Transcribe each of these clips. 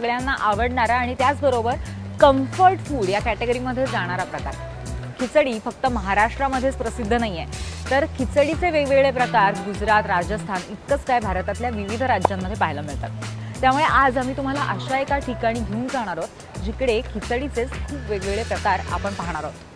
सगळ्यांना आवडणारा आणि त्याचबरोबर कम्फर्ट फूड या कॅटेगरीमध्ये जाणारा प्रकार. खिचडी फक्त महाराष्ट्रामध्येच प्रसिद्ध नाही आहे तर खिचडीचे वेगवेगळे प्रकार गुजरात राजस्थान इतकंच काय भारतातल्या विविध राज्यांमध्ये पाहायला मिळतात. त्यामुळे आज आम्ही तुम्हाला अशा एका ठिकाणी घेऊन जाणार आहोत जिकडे खिचडीचेच खूप वेगवेगळे प्रकार आपण पाहणार आहोत.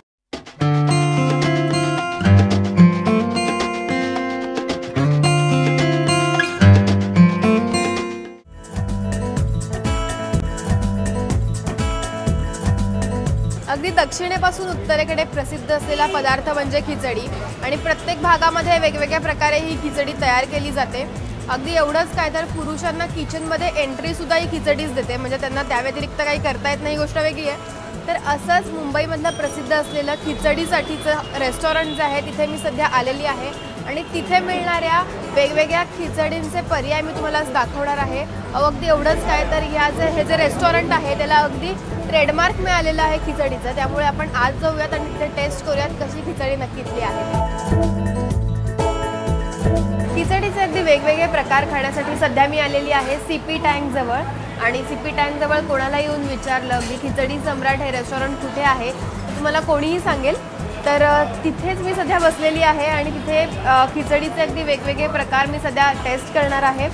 अगदी दक्षिणेपासून उत्तरेकडे प्रसिद्ध असलेला पदार्थ म्हणजे खिचडी. आणि प्रत्येक भागामध्ये वेगवेगळ्या प्रकारे ही खिचडी तयार केली जाते. अगदी एवढंच काय तर पुरुषांना किचनमध्ये एंट्रीसुद्धा ही खिचडीच देते. म्हणजे त्यांना त्या व्यतिरिक्त काही करता येत नाही गोष्ट वेगळी आहे. तर असंच मुंबईमधलं प्रसिद्ध असलेलं खिचडीसाठीचं रेस्टॉरंट जे आहे तिथे मी सध्या आलेली आहे. आणि तिथे मिळणाऱ्या वेगवेगळ्या खिचडींचे पर्याय मी तुम्हाला आज दाखवणार आहे. अहो, अगदी एवढंच काय तर ह्या जे हे जे रेस्टॉरंट आहे त्याला अगदी ट्रेडमार्क मिळालेलं आहे खिचडीचं. त्यामुळे आपण आज जाऊयात आणि तिथे टेस्ट करूयात कशी खिचडी नक्कीतली आहे. खिचडीचे अगदी वेगवेगळे प्रकार खाण्यासाठी सध्या मी आलेली आहे सी पी टँकजवळ आणि सी पी टँकजवळ कोणाला येऊन विचारलं की खिचडी सम्राट हे रेस्टॉरंट कुठे आहे? तुम्हाला कोणीही सांगेल. तर तिथेच मी सध्या बसलेली आहे आणि तिथे खिचडीचे अगदी वेगवेगळे प्रकार मी सध्या टेस्ट करणार आहे.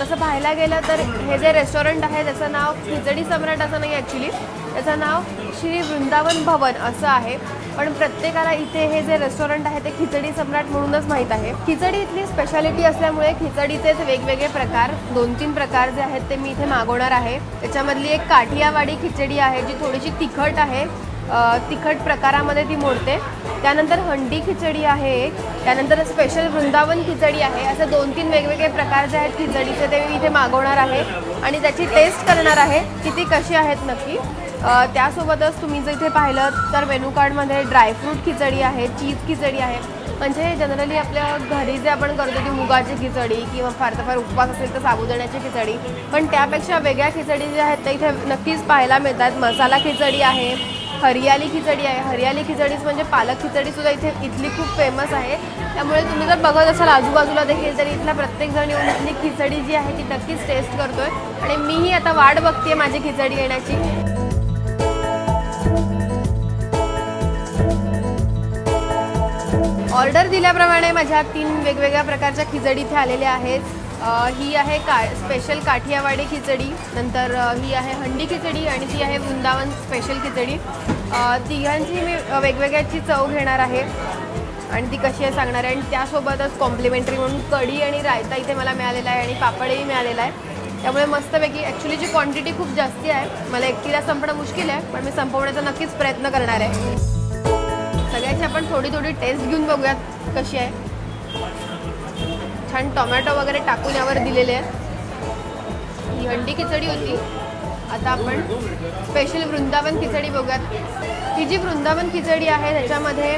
तसं पाहायला गेलं तर हे जे रेस्टॉरंट आहे त्याचं नाव खिचडी सम्राट असं नाही ॲक्च्युली त्याचं नाव श्री वृंदावन भवन असं आहे. पण प्रत्येकाला इथे हे जे रेस्टॉरंट आहे ते खिचडी सम्राट म्हणूनच माहीत आहे. खिचडी इथली स्पेशालिटी असल्यामुळे खिचडीचेच वेगवेगळे प्रकार दोन तीन प्रकार जे आहेत ते मी इथे मागवणार आहे. त्याच्यामधली एक काठियावाडी खिचडी आहे जी थोडीशी तिखट आहे. तिखट प्रकारामध्ये ती मोडते. त्यानंतर हंडी खिचडी आहे एक. त्यानंतर स्पेशल वृंदावन खिचडी आहे. असं दोन तीन वेगवेगळे प्रकार जे आहेत खिचडीचे ते मी इथे मागवणार आहे. आणि त्याची टेस्ट करणार आहे की ती कशी आहेत नक्की. त्यासोबतच तुम्ही जर इथे पाहिलं तर मेनू कार्डमध्ये ड्रायफ्रूट खिचडी आहे चीज खिचडी आहे. म्हणजे जनरली आपल्या घरी जे आपण करतो ती मुगाची खिचडी किंवा फार तर फार उपवास असेल तर साबुदाण्याची खिचडी. पण त्यापेक्षा वेगळ्या खिचडी ज्या आहेत त्या इथे नक्कीच पाहायला मिळतात. मसाला खिचडी आहे हरियाली खिचडी आहे. हरियाली खिचडीच म्हणजे पालक खिचडीसुद्धा इथे इथली खूप फेमस आहे. त्यामुळे तुम्ही जर बघत असाल आजूबाजूला देखील तरी इथला प्रत्येक जण येऊन इथली खिचडी जी आहे ती नक्कीच टेस्ट करतोय. आणि मीही आता वाट बघते माझी खिचडी येण्याची. ऑर्डर दिल्याप्रमाणे माझ्या तीन वेगवेगळ्या प्रकारच्या खिचडी इथे आलेल्या आहेत. ही आहे का स्पेशल काठियावाडी खिचडी नंतर ही आहे हंडी खिचडी आणि ती आहे वृंदावन स्पेशल खिचडी. तिघांची मी वेगवेगळ्याची चव घेणार आहे आणि ती कशी आहे सांगणार आहे. आणि त्यासोबतच कॉम्प्लिमेंटरी म्हणून कढी आणि रायता इथे मला मिळालेला आहे आणि पापडही मिळालेला आहे. त्यामुळे मस्तपैकी ॲक्च्युलीची क्वांटिटी खूप जास्ती आहे मला एकटीला संपणं मुश्किल आहे पण मी संपवण्याचा नक्कीच प्रयत्न करणार आहे. सगळ्याची आपण थोडी थोडी टेस्ट घेऊन बघूयात कशी आहे. छान टोमॅटो वगैरे टाकून यावर दिलेले आहेत. ही हंडी खिचडी होती. आता आपण स्पेशल वृंदावन खिचडी बघूयात. ही जी वृंदावन खिचडी आहे त्याच्यामध्ये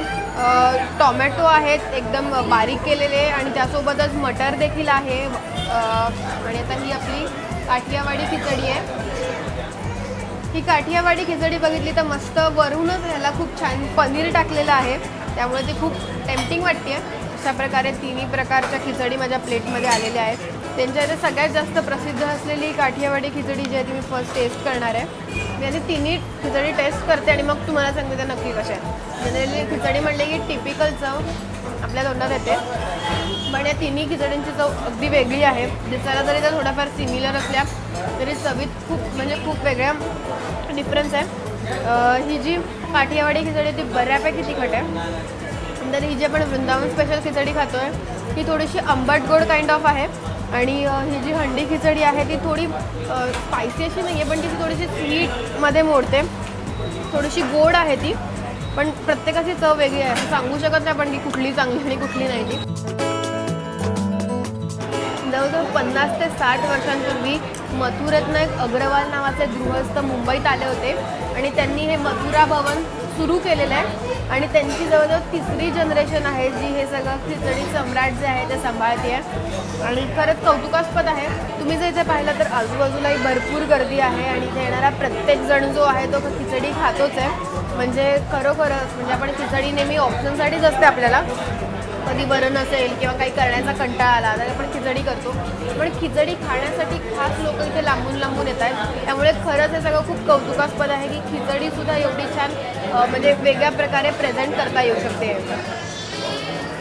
टोमॅटो आहेत एकदम बारीक केलेले आणि त्यासोबतच मटर देखील आहे. आणि आता ही आपली काठियावाडी खिचडी आहे. ही काठियावाडी खिचडी बघितली तर मस्त वरूनच ह्याला खूप छान पनीर टाकलेलं आहे. त्यामुळे ती खूप टेम्पटिंग वाटते अशा प्रकारे तिन्ही प्रकारच्या खिचडी माझ्या प्लेटमध्ये आलेल्या आहेत. त्यांच्या इथे सगळ्यात जास्त प्रसिद्ध असलेली काठियावाडी खिचडी जी आहे ती मी फर्स्ट टेस्ट करणार आहे. मी आधी तिन्ही खिचडी टेस्ट करते आणि मग तुम्हाला सांगते त्या नक्की कशा आहेत. म्हणजे जनरली खिचडी म्हणले की टिपिकल चव आपल्या तोंडात येते. पण या तिन्ही खिचड्यांची चव अगदी वेगळी आहे. दिसायला जरी त्या थोड्याफार सिमिलर असल्या तरी चवीत खूप म्हणजे खूप वेगळ्या डिफरन्स आहे. ही जी काठियावाडी खिचडी आहे ती बऱ्यापैकी तिखट आहे. नंतर ही जी आपण वृंदावन स्पेशल खिचडी खातो आहे ही थोडीशी आंबट गोड काइंड ऑफ आहे. आणि ही जी हंडी खिचडी आहे ती थोडी स्पायसी अशी नाही आहे पण ती थोडीशी स्वीटमध्ये मोडते. थोडीशी गोड आहे ती पण प्रत्येकाची चव वेगळी आहे. सांगू शकत नाही आपण की कुठली चांगली आणि कुठली नाही ती. जवळजवळ पन्नास ते साठ वर्षांपूर्वी मथुरेतनं एक अग्रवाल नावाचे गृहस्थ मुंबईत आले होते. आणि त्यांनी हे मथुरा भवन सुरू केलेलं आहे. आणि त्यांची जवळजवळ तिसरी जनरेशन आहे जी हे सगळं खिचडी सम्राट जे आहे ते सांभाळते आहे. आणि खरंच कौतुकास्पद आहे. तुम्ही जर इथे पाहिलं तर आजूबाजूलाही भरपूर गर्दी आहे आणि इथे येणारा प्रत्येक जण जो आहे तो खिचडी खातोच आहे. म्हणजे खरोखरच म्हणजे आपण खिचडी नेहमी ऑप्शनसाठीच असते आपल्याला. कधी बरं नसेल किंवा काही करण्याचा कंटाळा आला तर आपण खिचडी करतो. पण खिचडी खाण्यासाठी खास लोक इथे लांबून लांबून येत आहेत. त्यामुळे खरंच हे सगळं खूप कौतुकास्पद आहे की खिचडीसुद्धा एवढी छान म्हणजे वेगळ्या प्रकारे प्रेझेंट करता येऊ शकते.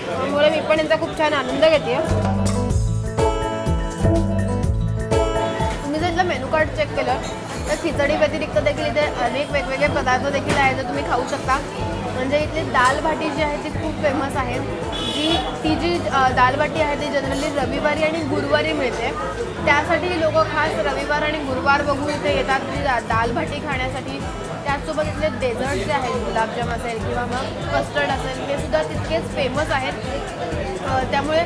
त्यामुळे मी पण यांचा खूप छान आनंद घेते. तुम्ही जर इथलं मेनू कार्ड चेक केलं तर खिचडी व्यतिरिक्त देखील इथे अनेक वेगवेगळे पदार्थ देखील आहेत जे तुम्ही खाऊ शकता. म्हणजे इथली दाल भाटी जी आहे ती खूप फेमस आहे. जी ती जी दाल भाटी आहे ती जनरली रविवारी आणि गुरुवारी मिळते. त्यासाठी लोक खास रविवार आणि गुरुवार बघून इथे येतात ती दा दाल भाटी खाण्यासाठी. त्याचसोबत इथले डेझर्ट जे आहेत गुलाबजाम असेल किंवा मग कस्टर्ड असेल हे सुद्धा तितकेच फेमस आहेत. त्यामुळे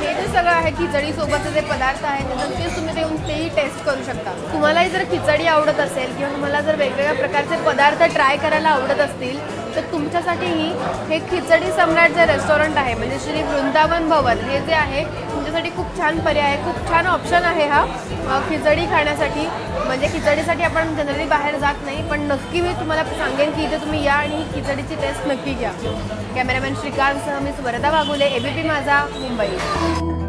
हे जे सगळं आहे खिचडीसोबतचे जे पदार्थ आहेत ते नक्कीच तुम्ही ते येऊन तेही टेस्ट करू शकता. तुम्हालाही जर खिचडी आवडत असेल किंवा तुम्हाला जर वेगवेगळ्या प्रकारचे पदार्थ ट्राय करायला आवडत असतील तर तुमच्यासाठीही हे खिचडी सम्राट जे रेस्टॉरंट आहे म्हणजे श्री वृंदावन भवन हे जे आहे त्यांच्यासाठी खूप छान पर्याय आहे खूप छान ऑप्शन आहे हा खिचडी खाण्यासाठी. म्हणजे खिचडीसाठी आपण जनरली बाहेर जात नाही पण नक्की मी तुम्हाला सांगेन की इथे तुम्ही या आणि ही खिचडीची टेस्ट नक्की घ्या. कॅमेरामॅन श्रीकांतसह मी सुवर्धा वाघुले एबीपी माझा मुंबई.